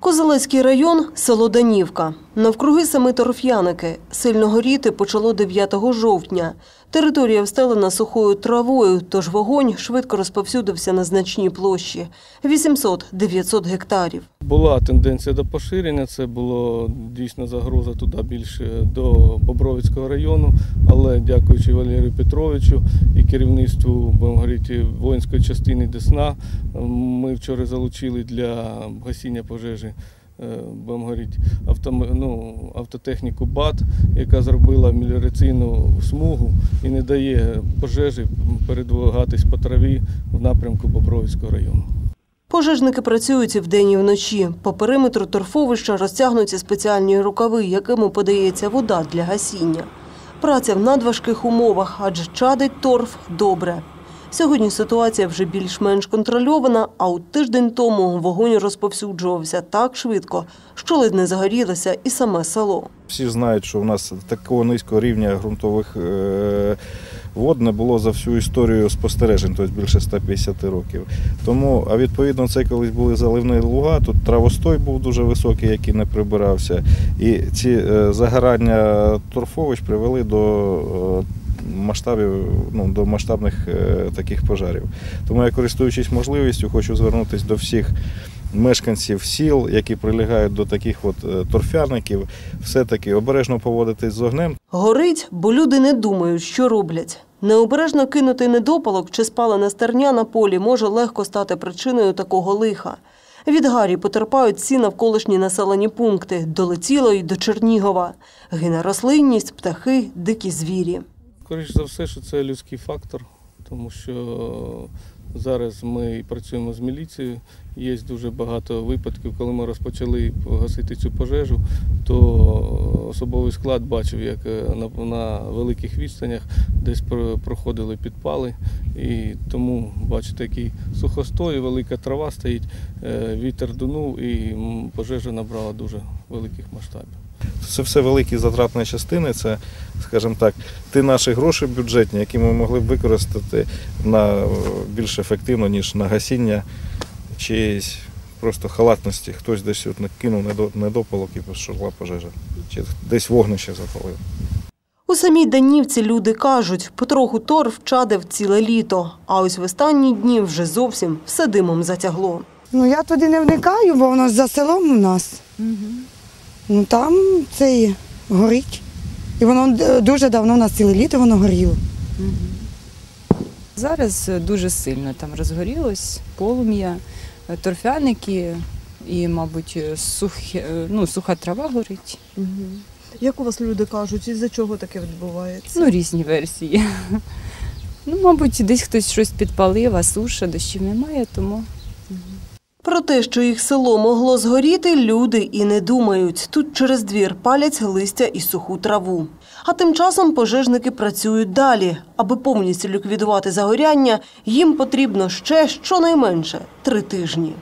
Козелецький район село Данівка. Навкруги саме торф'яники. Сильно горіти почало 9 жовтня. Територія встелена сухою травою, тож вогонь швидко розповсюдився на значні площі 800-900 гектарів. Була тенденція до поширення, це було дійсно загроза туди більше до Бобровицького району, але дякуючи Валерію Петровичу і керівництву говорити, воїнської частини Десна, ми вчора залучили для гасіння пожежі будемо говорити, автом, ну, автотехніку БАТ, яка зробила меліораційну смугу і не дає пожежі передвигатись по траві в напрямку Бобровицького району. Пожежники працюють і вдень, і вночі. По периметру торфовища розтягнуті спеціальні рукави, якими подається вода для гасіння. Праця в надважких умовах, адже чадить торф добре. Сьогодні ситуація вже більш-менш контрольована, а от тиждень тому вогонь розповсюджувався так швидко, що ледь не загорілося і саме село. Всі знають, що у нас такого низького рівня ґрунтових е, вод не було за всю історію спостережень, тобто більше 150 років. Тому, а відповідно, це колись були заливні луга, тут травостой був дуже високий, який не прибирався. І ці е, загорання торфовищ привели до е, масштабів, ну, до масштабних е, таких пожарів. Тому я користуючись можливістю, хочу звернутися до всіх мешканців сіл, які прилягають до таких от е, торфяників, все-таки обережно поводитись з огнем, Горить, бо люди не думають, що роблять. Необережно кинутий недопалок чи спалене стерня на полі може легко стати причиною такого лиха. Від гарі потерпають всі навколишні населені пункти, долетіло й до Чернігова. Гине рослинність, птахи, дикі звірі. Скоріше за все, що це людський фактор, тому що зараз ми працюємо з міліцією. Є дуже багато випадків, коли ми розпочали гасити цю пожежу, то особовий склад бачив, як е, на, великих відстанях десь проходили підпали. І тому, бачите, який сухостой, велика трава стоїть, е, вітер дунув і пожежа набрала дуже великих масштабів. Це все великі затратні частини. Це, скажімо так, ті наші гроші бюджетні, які ми могли б використати на е, більш ефективно, ніж на гасіння чиєїсь просто халатності. Хтось десь от накинув недопалок і пішла пожежа. Чи десь вогнище запалив. У самій Данівці люди кажуть, потроху торф чадив ціле літо, а ось в останні дні вже зовсім все димом затягло. Ну я туди не вникаю, бо воно за селом у нас. Ну там це горить. І воно дуже давно у нас ціле літо воно горіло. Зараз дуже сильно там розгорілось полум'я, е, торфяники і, мабуть, сухі, е, ну, суха трава горить. Як у вас люди кажуть, із-за чого таке відбувається? Ну, різні версії. Ну, мабуть, десь хтось щось підпалив, а суша, дощів немає, тому Про те, що їх село могло згоріти, люди і не думають. Тут через двір палять листя і суху траву. А тим часом пожежники працюють далі. Аби повністю ліквідувати загоряння, їм потрібно ще щонайменше три тижні.